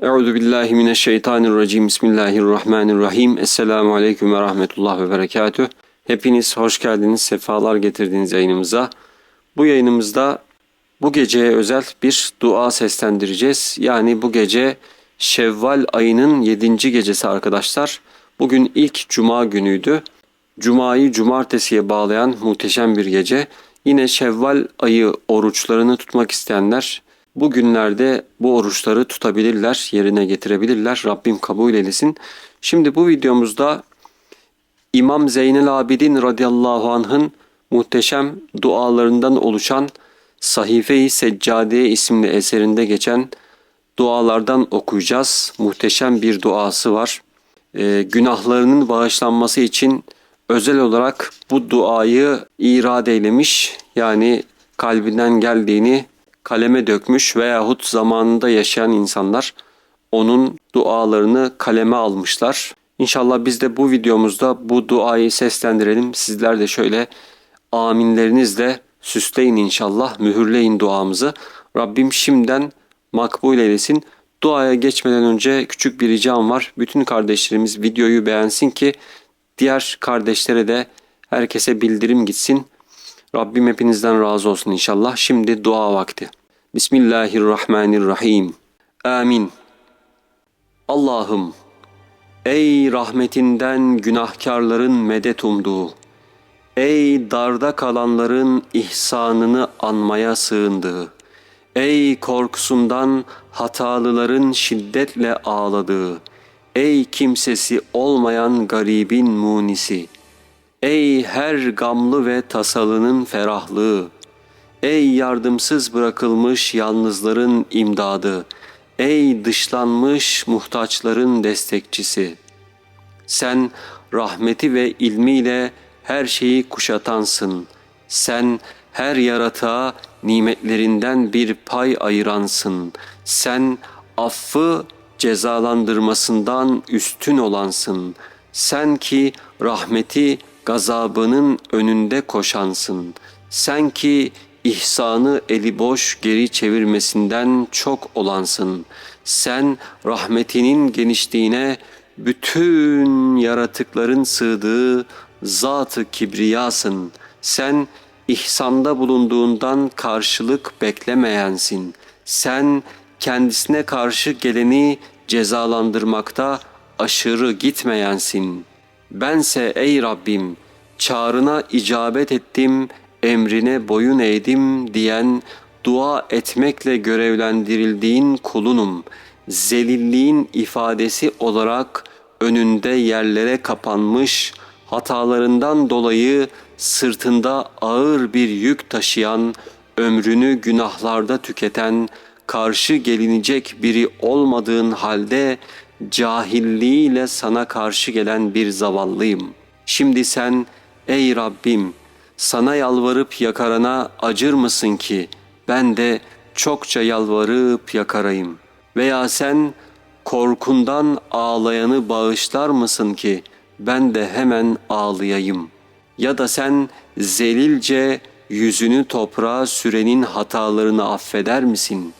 Euzu billahi mineşşeytanirracim. Bismillahirrahmanirrahim. Esselamu aleyküm ve rahmetullah ve berekatüh. Hepiniz hoş geldiniz, sefalar getirdiniz yayınımıza. Bu yayınımızda bu geceye özel bir dua seslendireceğiz. Yani bu gece Şevval ayının 7. gecesi arkadaşlar. Bugün ilk cuma günüydü. Cuma'yı cumartesiye bağlayan muhteşem bir gece. Yine Şevval ayı oruçlarını tutmak isteyenler bu günlerde bu oruçları tutabilirler, yerine getirebilirler. Rabbim kabul eylesin. Şimdi bu videomuzda İmam Zeynel Abidin radıyallahu anh'ın muhteşem dualarından oluşan Sahife-i Seccade isimli eserinde geçen dualardan okuyacağız. Muhteşem bir duası var. Ee, günahlarının bağışlanması için özel olarak bu duayı irad eylemiş. Yani kalbinden geldiğini kaleme dökmüş veyahut zamanında yaşayan insanlar onun dualarını kaleme almışlar. İnşallah biz de bu videomuzda bu duayı seslendirelim. Sizler de şöyle aminlerinizle süsleyin inşallah, mühürleyin duamızı. Rabbim şimdiden makbul eylesin. Duaya geçmeden önce küçük bir ricam var. Bütün kardeşlerimiz videoyu beğensin ki diğer kardeşlere de herkese bildirim gitsin. Rabbim hepinizden razı olsun inşallah. Şimdi dua vakti. Bismillahirrahmanirrahim. Amin. Allah'ım, ey rahmetinden günahkarların medet umduğu, ey darda kalanların ihsanını anmaya sığındığı, ey korkusundan hatalıların şiddetle ağladığı, ey kimsesi olmayan garibin munisi, ey her gamlı ve tasalının ferahlığı, Ey yardımsız bırakılmış yalnızların imdadı, ey dışlanmış muhtaçların destekçisi. Sen rahmeti ve ilmiyle her şeyi kuşatansın. Sen her yaratığa nimetlerinden bir pay ayıransın. Sen affı cezalandırmasından üstün olansın. Sen ki rahmeti gazabının önünde koşansın. Sen ki ihsanı eli boş geri çevirmesinden çok olansın. Sen rahmetinin genişliğine bütün yaratıkların sığdığı zatı kibriyasın. Sen ihsanda bulunduğundan karşılık beklemeyensin. Sen kendisine karşı geleni cezalandırmakta aşırı gitmeyensin. Bense ey Rabbim çağrına icabet ettim.'' emrine boyun eğdim diyen, dua etmekle görevlendirildiğin kulunum. Zelilliğin ifadesi olarak önünde yerlere kapanmış, hatalarından dolayı sırtında ağır bir yük taşıyan, ömrünü günahlarda tüketen, karşı gelinecek biri olmadığın halde cahilliğiyle sana karşı gelen bir zavallıyım. Şimdi sen ey Rabbim sana yalvarıp yakarana acır mısın ki ben de çokça yalvarıp yakarayım? Veya sen korkundan ağlayanı bağışlar mısın ki ben de hemen ağlayayım? Ya da sen zelilce yüzünü toprağa sürenin hatalarını affeder misin?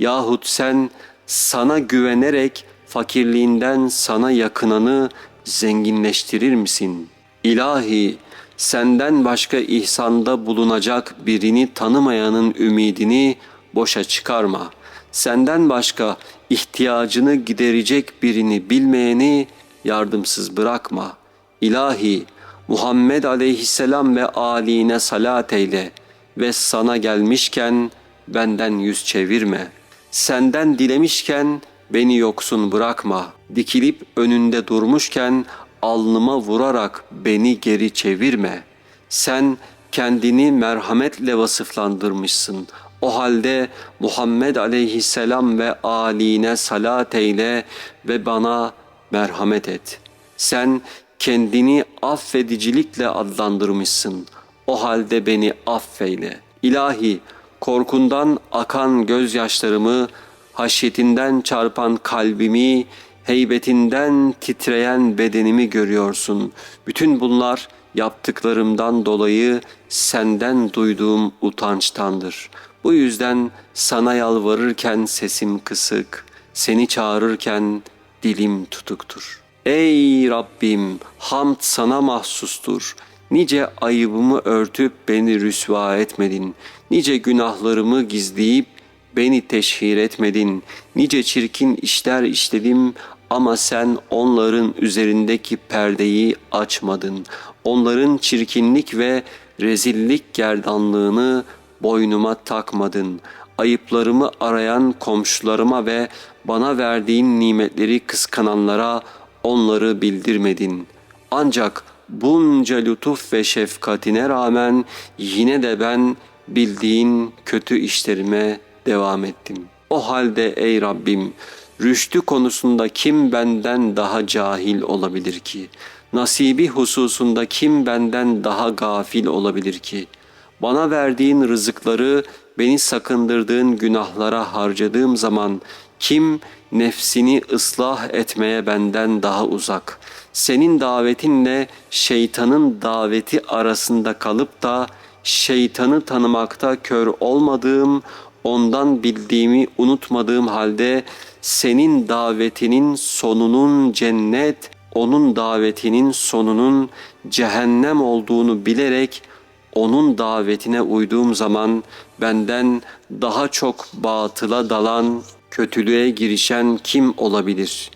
Yahut sen sana güvenerek fakirliğinden sana yakınanı zenginleştirir misin? İlahi senden başka ihsanda bulunacak birini tanımayanın ümidini boşa çıkarma. Senden başka ihtiyacını giderecek birini bilmeyeni yardımsız bırakma. İlahi Muhammed aleyhisselam ve aline salat eyle ve sana gelmişken benden yüz çevirme. Senden dilemişken beni yoksun bırakma. Dikilip önünde durmuşken alnıma vurarak beni geri çevirme. Sen kendini merhametle vasıflandırmışsın. O halde Muhammed aleyhisselam ve aline salat eyle ve bana merhamet et. Sen kendini affedicilikle adlandırmışsın. O halde beni affeyle. İlahi korkundan akan gözyaşlarımı, haşyetinden çarpan kalbimi, heybetinden titreyen bedenimi görüyorsun. Bütün bunlar yaptıklarımdan dolayı senden duyduğum utançtandır. Bu yüzden sana yalvarırken sesim kısık, seni çağırırken dilim tutuktur. Ey Rabbim hamd sana mahsustur. Nice ayıbımı örtüp beni rüsva etmedin. Nice günahlarımı gizleyip beni teşhir etmedin. Nice çirkin işler işledim ama sen onların üzerindeki perdeyi açmadın. Onların çirkinlik ve rezillik gerdanlığını boynuma takmadın. Ayıplarımı arayan komşularıma ve bana verdiğin nimetleri kıskananlara onları bildirmedin. Ancak bunca lütuf ve şefkatine rağmen yine de ben bildiğin kötü işlerime devam ettim. O halde ey Rabbim rüştü konusunda kim benden daha cahil olabilir ki? Nasibi hususunda kim benden daha gafil olabilir ki? Bana verdiğin rızıkları beni sakındırdığın günahlara harcadığım zaman kim nefsini ıslah etmeye benden daha uzak? Senin davetinle şeytanın daveti arasında kalıp da şeytanı tanımakta kör olmadığım, ondan bildiğimi unutmadığım halde senin davetinin sonunun cennet, onun davetinin sonunun cehennem olduğunu bilerek onun davetine uyduğum zaman benden daha çok batıla dalan, kötülüğe girişen kim olabilir?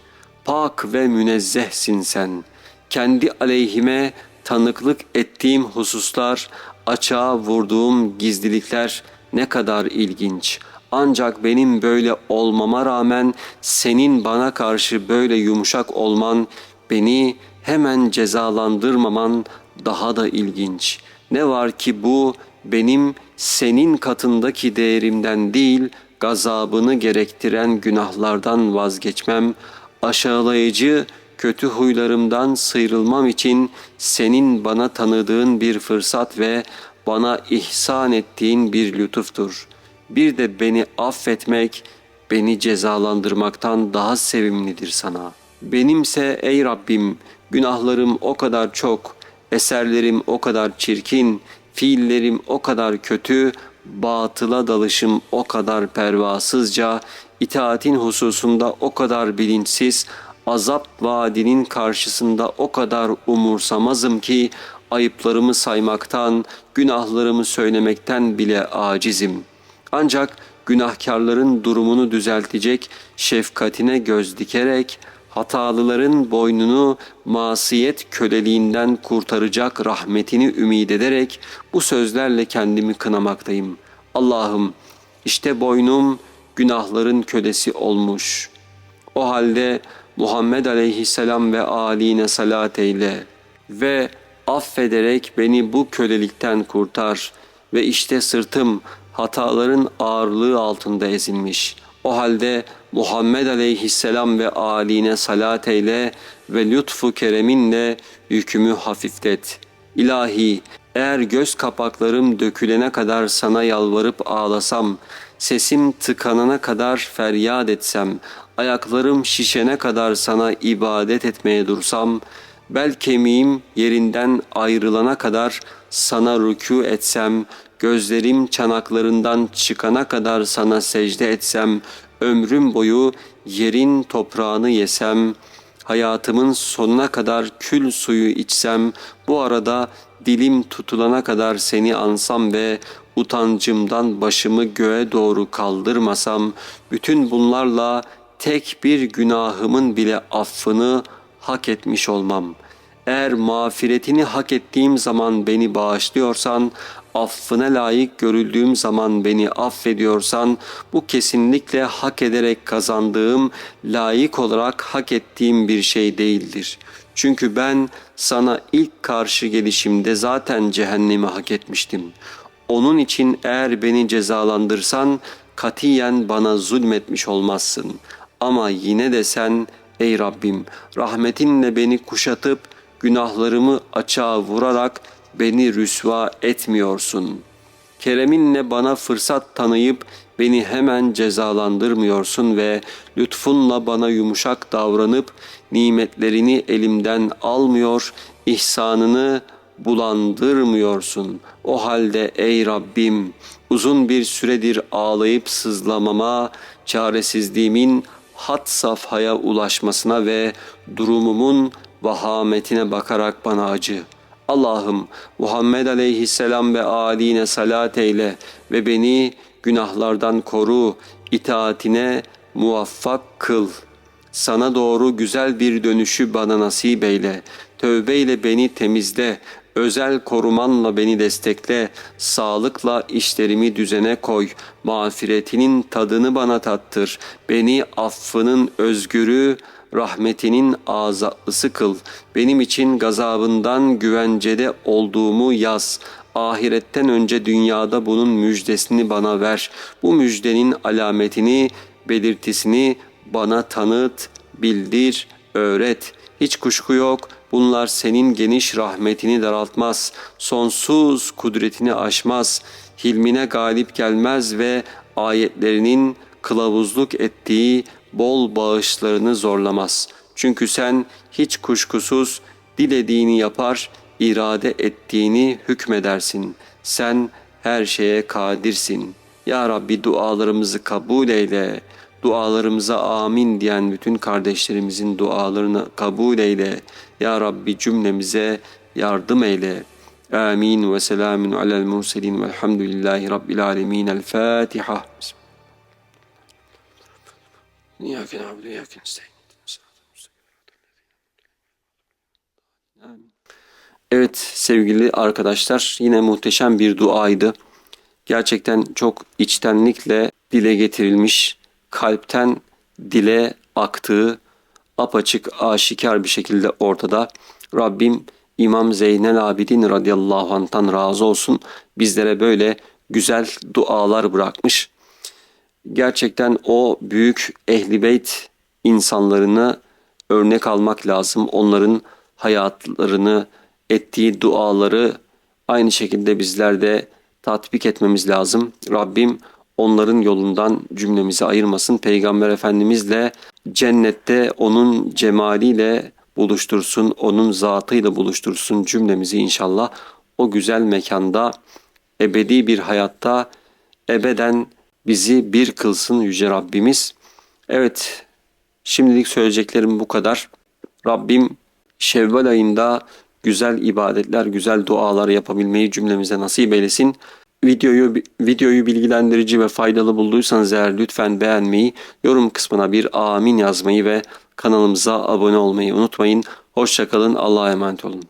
Pak ve münezzehsin sen. Kendi aleyhime tanıklık ettiğim hususlar, açığa vurduğum gizlilikler ne kadar ilginç. Ancak benim böyle olmama rağmen senin bana karşı böyle yumuşak olman, beni hemen cezalandırmaman daha da ilginç. Ne var ki bu benim senin katındaki değerimden değil, gazabını gerektiren günahlardan vazgeçmem, aşağılayıcı kötü huylarımdan sıyrılmam için senin bana tanıdığın bir fırsat ve bana ihsan ettiğin bir lütuftur. Bir de beni affetmek, beni cezalandırmaktan daha sevimlidir sana. Benimse ey Rabbim günahlarım o kadar çok, eserlerim o kadar çirkin, fiillerim o kadar kötü, batıla dalışım o kadar pervasızca, itaatin hususunda o kadar bilinçsiz, azap vaadinin karşısında o kadar umursamazım ki ayıplarımı saymaktan, günahlarımı söylemekten bile acizim. Ancak günahkarların durumunu düzeltecek şefkatine göz dikerek hatalıların boynunu masiyet köleliğinden kurtaracak rahmetini ümid ederek bu sözlerle kendimi kınamaktayım. Allah'ım işte boynum günahların kölesi olmuş. O halde Muhammed aleyhisselam ve âline salat eyle ve affederek beni bu kölelikten kurtar ve işte sırtım hataların ağırlığı altında ezilmiş. O halde Muhammed aleyhisselam ve âline salat eyle ve lütfu kereminle yükümü hafiflet. İlahi eğer göz kapaklarım dökülene kadar sana yalvarıp ağlasam, sesim tıkanana kadar feryat etsem, ayaklarım şişene kadar sana ibadet etmeye dursam, bel kemiğim yerinden ayrılana kadar sana rükû etsem, gözlerim çanaklarından çıkana kadar sana secde etsem, ömrüm boyu yerin toprağını yesem, hayatımın sonuna kadar kül suyu içsem, bu arada dilim tutulana kadar seni ansam ve utancımdan başımı göğe doğru kaldırmasam, bütün bunlarla tek bir günahımın bile affını hak etmiş olmam. Eğer mağfiretini hak ettiğim zaman beni bağışlıyorsan, affına layık görüldüğüm zaman beni affediyorsan, bu kesinlikle hak ederek kazandığım, layık olarak hak ettiğim bir şey değildir. Çünkü ben sana ilk karşı gelişimde zaten cehennemi hak etmiştim. Onun için eğer beni cezalandırsan, katiyen bana zulmetmiş olmazsın. Ama yine de sen ey Rabbim rahmetinle beni kuşatıp günahlarımı açığa vurarak beni rüsva etmiyorsun. Kereminle bana fırsat tanıyıp beni hemen cezalandırmıyorsun ve lütfunla bana yumuşak davranıp nimetlerini elimden almıyor, ihsanını bulandırmıyorsun. O halde ey Rabbim uzun bir süredir ağlayıp sızlamama, çaresizliğimin hat safhaya ulaşmasına ve durumumun vahametine bakarak bana acı. Allah'ım Muhammed aleyhisselam ve âline salat eyle ve beni günahlardan koru, itaatine muvaffak kıl. Sana doğru güzel bir dönüşü bana nasip eyle. Tövbeyle beni temizle. Özel korumanla beni destekle. Sağlıkla işlerimi düzene koy. Mağfiretinin tadını bana tattır. Beni affının özgürü, rahmetinin azatlısı kıl. Benim için gazabından güvencede olduğumu yaz. Ahiretten önce dünyada bunun müjdesini bana ver. Bu müjdenin alametini, belirtisini bana tanıt, bildir, öğret. Hiç kuşku yok. Bunlar senin geniş rahmetini daraltmaz. Sonsuz kudretini aşmaz. Hilmine galip gelmez ve ayetlerinin kılavuzluk ettiği bol bağışlarını zorlamaz. Çünkü sen hiç kuşkusuz dilediğini yapar, irade ettiğini hükmedersin. Sen her şeye kadirsin. Ya Rabbi dualarımızı kabul eyle. Dualarımıza amin diyen bütün kardeşlerimizin dualarını kabul eyle. Ya Rabbi cümlemize yardım eyle. Amin ve selamun alel murselin velhamdülillahi rabbil alemin. El Fatiha. Ve iyyâke nestaîn. Amin. Evet sevgili arkadaşlar yine muhteşem bir duaydı. Gerçekten çok içtenlikle dile getirilmiş, kalpten dile aktığı apaçık aşikar bir şekilde ortada. Rabbim İmam Zeynel Abidin radıyallahu anh'tan razı olsun. Bizlere böyle güzel dualar bırakmış. Gerçekten o büyük ehli beyt insanlarını örnek almak lazım. Onların hayatlarını, ettiği duaları aynı şekilde bizler de tatbik etmemiz lazım. Rabbim onların yolundan cümlemizi ayırmasın. Peygamber Efendimizle cennette onun cemaliyle buluştursun, onun zatıyla buluştursun cümlemizi inşallah. O güzel mekanda, ebedi bir hayatta ebeden bizi bir kılsın Yüce Rabbimiz. Evet, şimdilik söyleyeceklerim bu kadar. Rabbim Şevval ayında güzel ibadetler, güzel dualar yapabilmeyi cümlemize nasip eylesin. Videoyu videoyu bilgilendirici ve faydalı bulduysanız eğer lütfen beğenmeyi, yorum kısmına bir amin yazmayı ve kanalımıza abone olmayı unutmayın. Hoşçakalın, Allah'a emanet olun.